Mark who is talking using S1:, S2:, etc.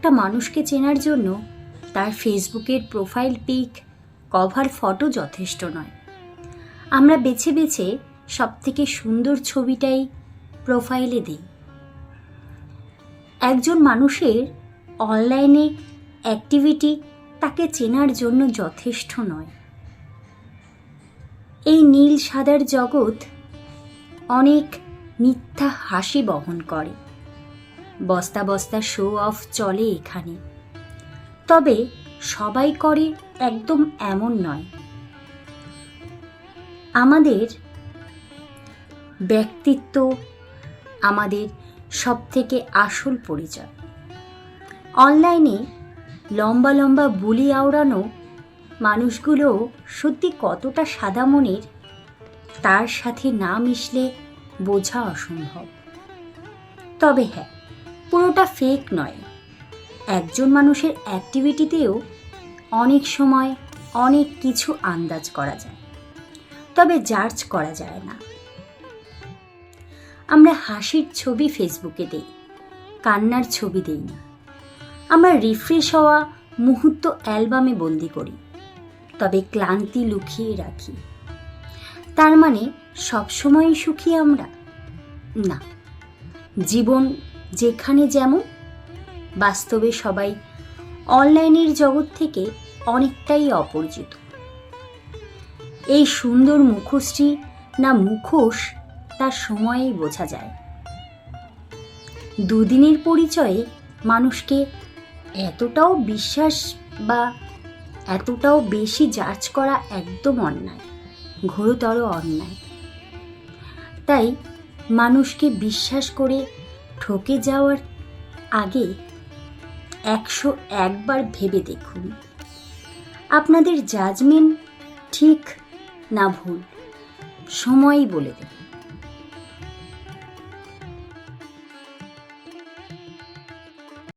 S1: একটা মানুষকে চেনার জন্য তার ফেসবুকের প্রোফাইল পিক, কভার ফটো যথেষ্ট নয়। আমরা বেছে বেছে সবথেকে সুন্দর ছবিটাই প্রোফাইলে দিই। একজন মানুষের অনলাইনে অ্যাক্টিভিটি তাকে চেনার জন্য যথেষ্ট নয়। এই নীল সাদার জগৎ অনেক মিথ্যা হাসি বহন করে। বস্তা বস্তা শো অফ চলে এখানে। তবে সবাই করে একদম এমন নয়। আমাদের ব্যক্তিত্ব আমাদের সবথেকে আসল পরিচয়। অনলাইনে লম্বা লম্বা বুলি আওড়ানো মানুষগুলো সত্যি কতটা সাদা মনের, তার সাথে না মিশলে বোঝা অসম্ভব। তবে হ্যাঁ পুরোটা ফেক নয়। একজন মানুষের অ্যাক্টিভিটিতেও অনেক সময় অনেক কিছু আন্দাজ করা যায়, তবে জার্জ করা যায় না। আমরা হাসির ছবি ফেসবুকে দেই, কান্নার ছবি দেই না। আমরা রিফ্রেশ হওয়া মুহূর্ত অ্যালবামে বন্দি করি, তবে ক্লান্তি লুকিয়ে রাখি। তার মানে সবসময়ই সুখী আমরা? না। জীবন যেখানে যেমন, বাস্তবে সবাই অনলাইনের জগৎ থেকে অনেকটাই অপরিচিত। এই সুন্দর মুখোশটি না মুখোশ তার সময়েই বোঝা যায়। দুদিনের পরিচয়ে মানুষকে এতটাও বিশ্বাস বা এতটাও বেশি জাজ করা একদম অন্যায়, ঘোরতর অন্যায়। তাই মানুষকে বিশ্বাস করে ঠকে যাওয়ার আগে একশো একবার ভেবে দেখুন। আপনাদের জাজমেন্ট ঠিক না ভুল। সময়ই বলে দেবে।